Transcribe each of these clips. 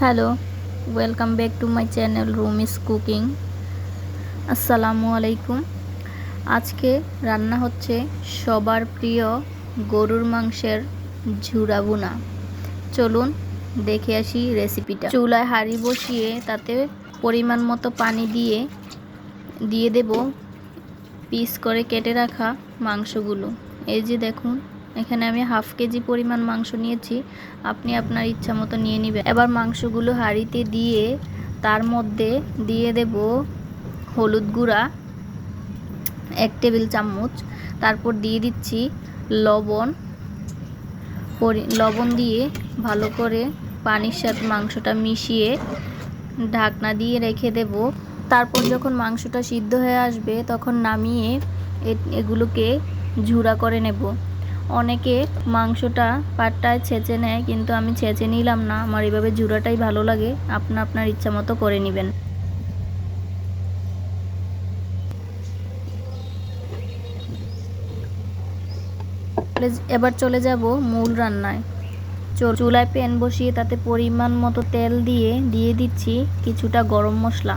Hello welcome back to my channel Rum is cooking আসসালামু আলাইকুম। আজকে রান্না হচ্ছে সবার প্রিয় গরুর মাংসের ঝুরা বুনা চলুন দেখে আসি রেসিপিটা চুলায় হাঁড়ি বসিয়ে তাতে পরিমাণ মতো পানি দিয়ে দিয়ে দেব। পিস করে কেটে রাখা মাংসগুলো। এই যে দেখুন এখানে আমি হাফ কেজি পরিমাণ মাংস নিয়েছি। আপনি আপনার ইচ্ছা মতো নিয়ে নেবেন। এবার মাংসগুলো হাঁড়িতে দিয়ে তার মধ্যে দিয়ে দেব হলুদ গুঁড়া, এক টেবিল চামচ। তারপর দিয়ে দিচ্ছি লবণ। লবণ দিয়ে ভালো করে পানির সাথে মাংসটা মিশিয়ে ঢাকনা দিয়ে রেখে দেব। তারপর যখন মাংসটা সিদ্ধ হয়ে আসবে, তখন নামিয়ে এগুলোকে ঝুরা করে নেব। অনেকে মাংসটা পাটটায় ছেঁচে নেয়, কিন্তু আমি ছেঁচে নিলাম না। আমার এভাবে জুড়াটাই ভালো লাগে। আপনা আপনার ইচ্ছা মতো করে নেবেন। এবার চলে যাব মূল রান্নায়। চুলায় প্যান বসিয়ে তাতে পরিমাণ মতো তেল দিয়ে দিয়ে দিচ্ছি কিছুটা গরম মশলা।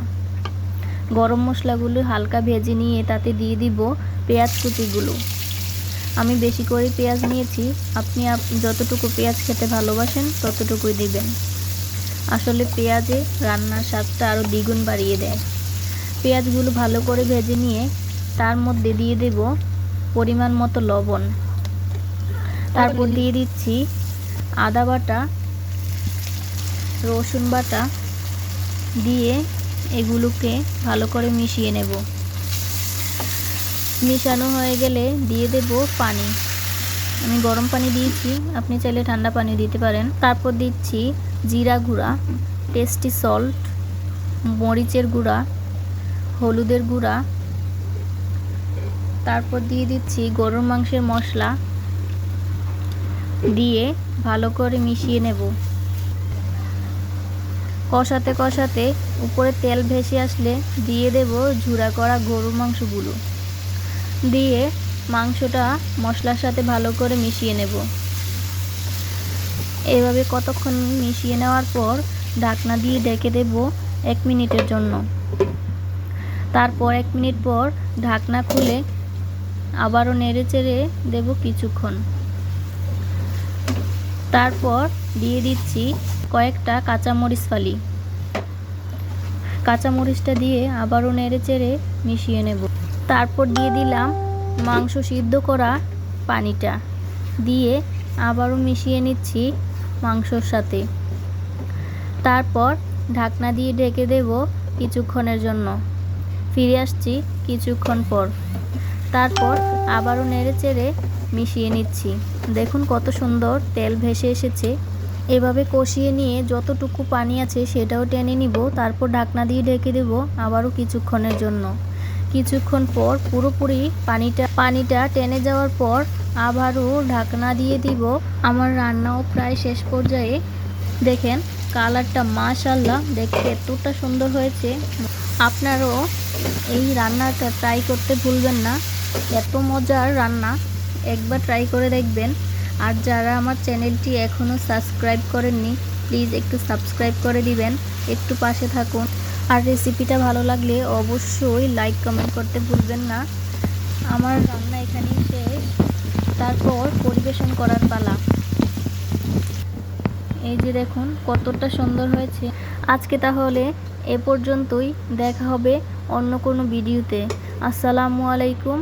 গরম মশলাগুলো হালকা ভেজে নিয়ে তাতে দিয়ে দিব পেঁয়াজ কুচিগুলো। আমি বেশি করে পেঁয়াজ নিয়েছি। আপনি যতটুকু পেঁয়াজ খেতে ভালোবাসেন ততটুকুই দিবেন। আসলে পেঁয়াজে রান্নার স্বাদটা আরও দ্বিগুণ বাড়িয়ে দেয়। পেঁয়াজগুলো ভালো করে ভেজে নিয়ে তার মধ্যে দিয়ে দেব পরিমাণ মতো লবণ। তারপর দিয়ে দিচ্ছি আদা বাটা রসুন বাটা দিয়ে এগুলোকে ভালো করে মিশিয়ে নেব। মিশানো হয়ে গেলে দিয়ে দেব পানি। আমি গরম পানি দিয়েছি, আপনি চাইলে ঠান্ডা পানি দিতে পারেন। তারপর দিচ্ছি জিরা গুঁড়া টেস্টি সল্ট মরিচের গুঁড়া, হলুদের গুঁড়া। তারপর দিয়ে দিচ্ছি গরুর মাংসের মশলা। দিয়ে ভালো করে মিশিয়ে নেব। কষাতে কষাতে উপরে তেল ভেসে আসলে দিয়ে দেব ঝুরা করা গরুর মাংসগুলো। দিয়ে মাংসটা মশলার সাথে ভালো করে মিশিয়ে নেব। এভাবে কতক্ষণ মিশিয়ে নেওয়ার পর ঢাকনা দিয়ে ডেকে দেব এক মিনিটের জন্য। তারপর এক মিনিট পর ঢাকনা খুলে আবারও নেড়ে চেড়ে দেব কিছুক্ষণ। তারপর দিয়ে দিচ্ছি কয়েকটা কাঁচামরিচ ফালি। কাঁচামরিচটা দিয়ে আবারও নেড়ে চেড়ে মিশিয়ে নেব। তারপর দিয়ে দিলাম মাংস সিদ্ধ করা পানিটা। দিয়ে আবারও মিশিয়ে নিচ্ছি মাংসর সাথে। তারপর ঢাকনা দিয়ে ঢেকে দেব কিছুক্ষণের জন্য। ফিরে আসছি কিছুক্ষণ পর। তারপর আবারও নেড়ে চেড়ে মিশিয়ে নিচ্ছি। দেখুন কত সুন্দর তেল ভেসে এসেছে। এভাবে কষিয়ে নিয়ে যতটুকু পানি আছে সেটাও টেনে নিব। তারপর ঢাকনা দিয়ে ঢেকে দেব আবারও কিছুক্ষণের জন্য। কিছুক্ষণ পর পুরোপুরি পানিটা পানিটা টেনে যাওয়ার পর আবারও ঢাকনা দিয়ে দিব। আমার রান্নাও প্রায় শেষ পর্যায়ে। দেখেন, কালারটা মাশাল্লাহ দেখতে এতটা সুন্দর হয়েছে। আপনারও এই রান্নাটা ট্রাই করতে ভুলবেন না। এত মজার রান্না। একবার ট্রাই করে দেখবেন। আর যারা আমার চ্যানেলটি এখনও সাবস্ক্রাইব করেননি প্লিজ একটু সাবস্ক্রাইব করে দিবেন। একটু পাশে থাকুন। আর রেসিপিটা ভালো লাগলে অবশ্যই লাইক কমেন্ট করতে ভুলবেন না। আমার রান্না এখানেই শেষ। তারপর পরিবেশন করার পালা। এই যে দেখুন, কতটা সুন্দর হয়েছে। আজকে তাহলে এ পর্যন্তই। দেখা হবে অন্য কোনো ভিডিওতে আসসালামু আলাইকুম।